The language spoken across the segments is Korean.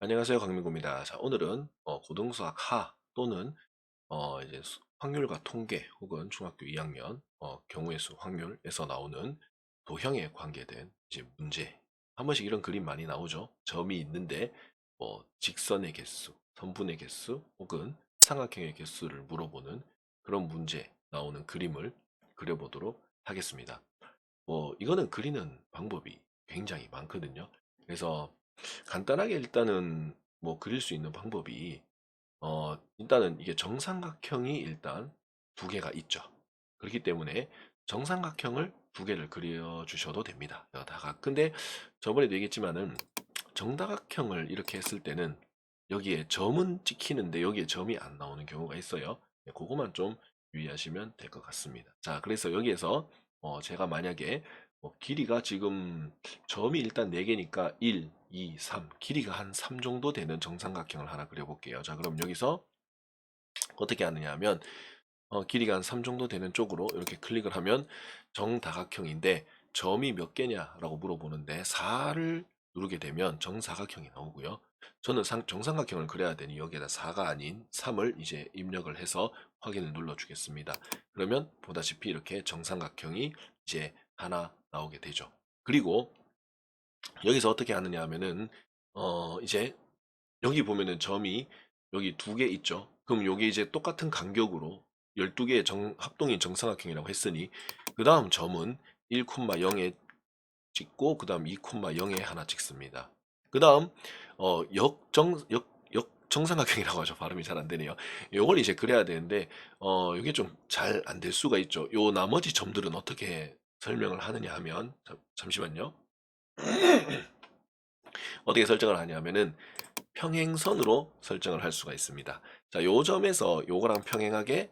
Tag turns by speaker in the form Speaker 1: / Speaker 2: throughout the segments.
Speaker 1: 안녕하세요. 강민구입니다. 자, 오늘은 어, 고등수학 하 또는 어, 이제 수- 확률과 통계 혹은 중학교 2학년 어, 경우의 수 확률에서 나오는 도형에 관계된 이제 문제. 한 번씩 이런 그림 많이 나오죠. 점이 있는데 뭐 직선의 개수, 선분의 개수 혹은 삼각형의 개수를 물어보는 그런 문제 나오는 그림을 그려보도록 하겠습니다. 뭐 이거는 그리는 방법이 굉장히 많거든요. 그래서 간단하게 일단은 뭐 그릴 수 있는 방법이 어 일단은 이게 정삼각형이 일단 두 개가 있죠. 그렇기 때문에 정삼각형을 두 개를 그려 주셔도 됩니다. 다각. 근데 저번에도 얘기했지만은 정다각형을 이렇게 했을 때는 여기에 점은 찍히는데 여기에 점이 안 나오는 경우가 있어요. 네, 그거만 좀 유의하시면 될 것 같습니다. 자, 그래서 여기에서 어, 제가 만약에 뭐 길이가 지금 점이 일단 4개니까 1, 2, 3 길이가 한 3 정도 되는 정삼각형을 하나 그려볼게요. 자 그럼 여기서 어떻게 하느냐 하면 어, 길이가 한 3 정도 되는 쪽으로 이렇게 클릭을 하면 정다각형인데 점이 몇 개냐라고 물어보는데 4를 누르게 되면 정사각형이 나오고요. 저는 상- 정삼각형을 그려야 되니 여기에다 4가 아닌 3을 이제 입력을 해서 확인을 눌러 주겠습니다. 그러면 보다시피 이렇게 정삼각형이 이제 하나 나오게 되죠. 그리고 여기서 어떻게 하느냐 하면은 어 이제 여기 보면은 점이 여기 두 개 있죠. 그럼 요게 이제 똑같은 간격으로 12개의 정, 합동인 정삼각형이라고 했으니 그 다음 점은 1,0에 찍고 그 다음 2,0에 하나 찍습니다. 그 다음 어, 역정 역, 역 정삼각형이라고 하죠. 발음이 잘 안 되네요. 요걸 이제 그려야 되는데 어, 이게 좀 잘 안 될 수가 있죠. 요 나머지 점들은 어떻게 설명을 하느냐 하면 잠, 잠시만요. 어떻게 설정을 하냐면은 평행선으로 설정을 할 수가 있습니다. 자, 요 점에서 요거랑 평행하게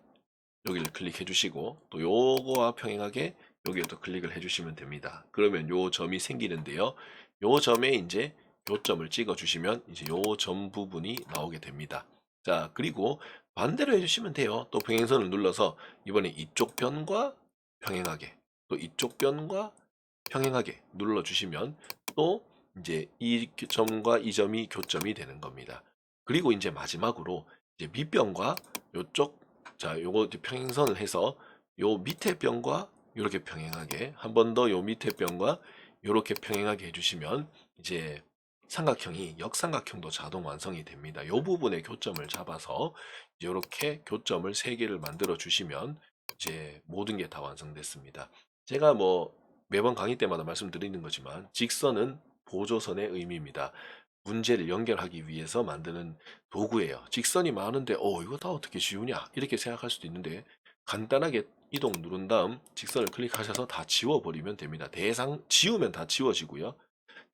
Speaker 1: 여기를 클릭해 주시고 또 요거와 평행하게 여기에 또 클릭을 해 주시면 됩니다. 그러면 요 점이 생기는데요. 요 점에 이제 요점을 찍어 주시면 이제 요 점 부분이 나오게 됩니다. 자, 그리고 반대로 해 주시면 돼요. 또 평행선을 눌러서 이번에 이쪽 변과 평행하게 또 이쪽 변과 평행하게 눌러 주시면 또 이제 이 점과 이 점이 교점이 되는 겁니다. 그리고 이제 마지막으로 이제 밑변과 요쪽 자 요거 평행선을 해서 요 밑에 변과 이렇게 평행하게 한 번 더 요 밑에 변과 이렇게 평행하게 해주시면 이제 삼각형이 역삼각형도 자동 완성이 됩니다. 이 부분에 교점을 잡아서 이렇게 교점을 세 개를 만들어 주시면 이제 모든 게 다 완성됐습니다. 제가 뭐 매번 강의 때마다 말씀드리는 거지만 직선은 보조선의 의미입니다. 문제를 연결하기 위해서 만드는 도구예요. 직선이 많은데 어 이거 다 어떻게 지우냐 이렇게 생각할 수도 있는데 간단하게 이동 누른 다음 직선을 클릭하셔서 다 지워버리면 됩니다. 대상 지우면 다 지워지고요.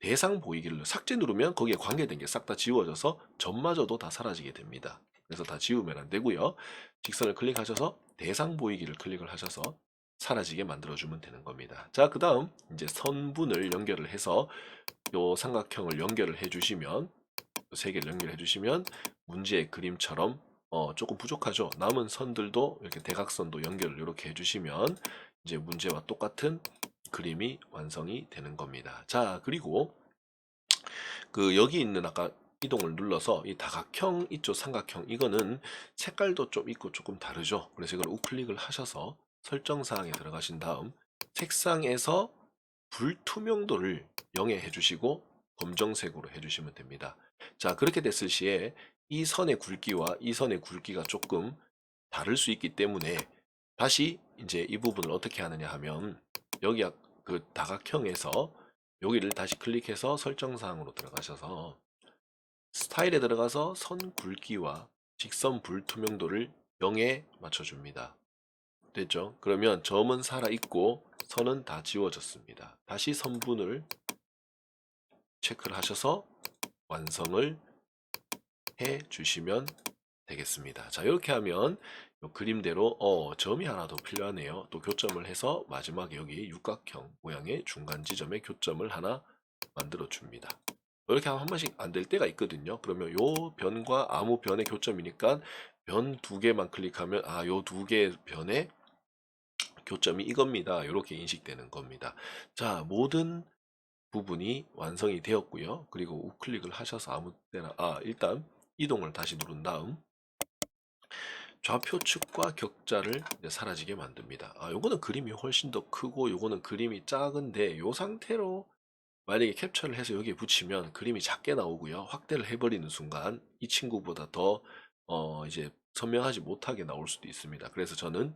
Speaker 1: 대상 보이기를 삭제 누르면 거기에 관계된 게 싹 다 지워져서 점마저도 다 사라지게 됩니다. 그래서 다 지우면 안 되고요. 직선을 클릭하셔서 대상 보이기를 클릭을 하셔서 사라지게 만들어주면 되는 겁니다. 자, 그 다음 이제 선분을 연결을 해서 요 삼각형을 연결을 해주시면 세 개를 연결해 주시면 문제의 그림처럼 어, 조금 부족하죠. 남은 선들도 이렇게 대각선도 연결을 이렇게 해주시면 이제 문제와 똑같은 그림이 완성이 되는 겁니다. 자, 그리고 그 여기 있는 아까 이동을 눌러서 이 다각형 있죠, 삼각형 이거는 색깔도 좀 있고 조금 다르죠. 그래서 이걸 우클릭을 하셔서 설정 사항에 들어가신 다음 색상에서 불투명도를 0에 해주시고 검정색으로 해주시면 됩니다. 자, 그렇게 됐을 시에 이 선의 굵기와 이 선의 굵기가 조금 다를 수 있기 때문에 다시 이제 이 부분을 어떻게 하느냐 하면 여기 아- 그 다각형에서 여기를 다시 클릭해서 설정 사항으로 들어가셔서 스타일에 들어가서 선 굵기와 직선 불투명도를 0에 맞춰줍니다. 됐죠? 그러면 점은 살아있고 선은 다 지워졌습니다. 다시 선분을 체크를 하셔서 완성을 해 주시면 되겠습니다. 자, 이렇게 하면 요 그림대로 어, 점이 하나 더 필요하네요. 또 교점을 해서 마지막에 여기 육각형 모양의 중간 지점에 교점을 하나 만들어 줍니다. 이렇게 하면 한 번씩 안 될 때가 있거든요. 그러면 요 변과 아무 변의 교점이니까 변 두 개만 클릭하면 아, 요 두 개의 변의 교점이 이겁니다. 이렇게 인식되는 겁니다. 자, 모든 부분이 완성이 되었고요. 그리고 우클릭을 하셔서 아무 때나 아 일단 이동을 다시 누른 다음 좌표 축과 격자를 이제 사라지게 만듭니다. 아, 요거는 그림이 훨씬 더 크고 요거는 그림이 작은데 요 상태로 만약에 캡처를 해서 여기에 붙이면 그림이 작게 나오고요. 확대를 해버리는 순간 이 친구보다 더 어, 이제 선명하지 못하게 나올 수도 있습니다. 그래서 저는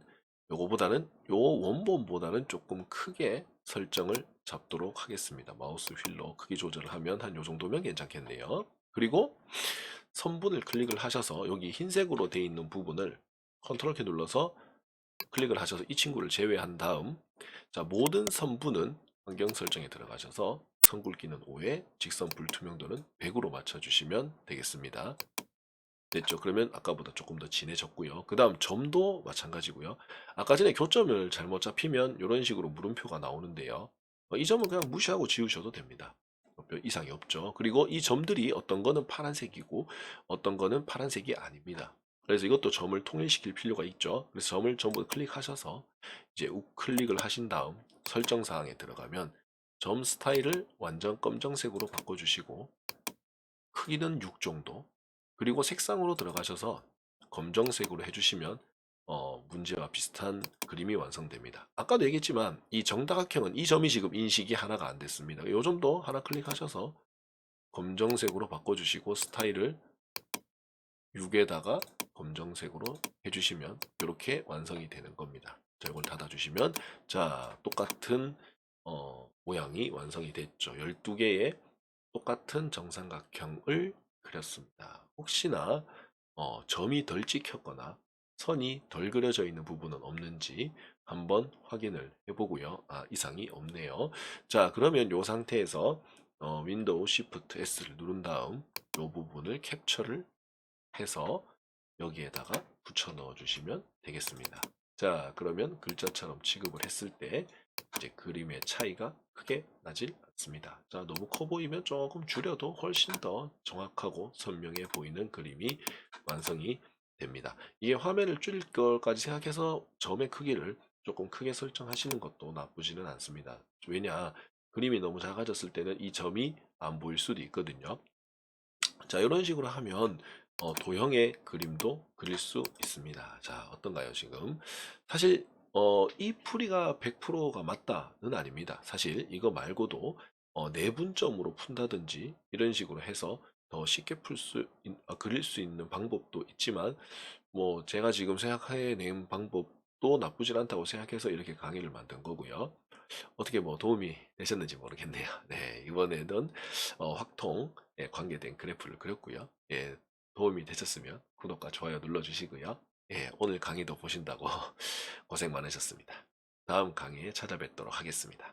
Speaker 1: 요거보다는 요 원본보다는 조금 크게 설정을 잡도록 하겠습니다. 마우스 휠로 크기 조절을 하면 한 요 정도면 괜찮겠네요. 그리고 선분을 클릭을 하셔서 여기 흰색으로 되어 있는 부분을 컨트롤 키 눌러서 클릭을 하셔서 이 친구를 제외한 다음 자 모든 선분은 환경 설정에 들어가셔서 선 굵기는 5에 직선 불투명도는 100으로 맞춰주시면 되겠습니다. 됐죠? 그러면 아까보다 조금 더 진해졌고요. 그 다음 점도 마찬가지고요. 아까 전에 교점을 잘못 잡히면 이런 식으로 물음표가 나오는데요. 어, 이 점은 그냥 무시하고 지우셔도 됩니다. 별 이상이 없죠. 그리고 이 점들이 어떤 거는 파란색이고 어떤 거는 파란색이 아닙니다. 그래서 이것도 점을 통일시킬 필요가 있죠. 그래서 점을 전부 클릭하셔서 이제 우클릭을 하신 다음 설정 사항에 들어가면 점 스타일을 완전 검정색으로 바꿔주시고 크기는 6 정도 그리고 색상으로 들어가셔서 검정색으로 해주시면 어, 문제와 비슷한 그림이 완성됩니다. 아까도 얘기했지만 이 정다각형은 이 점이 지금 인식이 하나가 안 됐습니다. 이 점도 하나 클릭하셔서 검정색으로 바꿔주시고 스타일을 6에다가 검정색으로 해주시면 이렇게 완성이 되는 겁니다. 자, 이걸 닫아주시면 자 똑같은 어, 모양이 완성이 됐죠. 12개의 똑같은 정삼각형을 그렸습니다. 혹시나 어, 점이 덜 찍혔거나 선이 덜 그려져 있는 부분은 없는지 한번 확인을 해보고요. 아, 이상이 없네요. 자, 그러면 이 상태에서 어, 윈도우 Shift S를 누른 다음 이 부분을 캡처를 해서 여기에다가 붙여 넣어 주시면 되겠습니다. 자, 그러면 글자처럼 취급을 했을 때 이제 그림의 차이가 크게 나질 않습니다. 자, 너무 커 보이면 조금 줄여도 훨씬 더 정확하고 선명해 보이는 그림이 완성이 됩니다. 이게 화면을 줄일 것까지 생각해서 점의 크기를 조금 크게 설정하시는 것도 나쁘지는 않습니다. 왜냐, 그림이 너무 작아졌을 때는 이 점이 안 보일 수도 있거든요. 자, 이런 식으로 하면 어, 도형의 그림도 그릴 수 있습니다. 자, 어떤가요, 지금? 사실 어, 이 풀이가 100%가 맞다는 아닙니다. 사실 이거 말고도 어, 내분점으로 푼다든지 이런 식으로 해서 더 쉽게 풀 수, 아, 그릴 수 있는 방법도 있지만 뭐 제가 지금 생각해낸 방법도 나쁘진 않다고 생각해서 이렇게 강의를 만든 거고요. 어떻게 뭐 도움이 되셨는지 모르겠네요. 네, 이번에는 어, 확통에 관계된 그래프를 그렸고요. 예, 도움이 되셨으면 구독과 좋아요 눌러주시고요. 예, 오늘 강의도 보신다고 고생 많으셨습니다. 다음 강의에 찾아뵙도록 하겠습니다.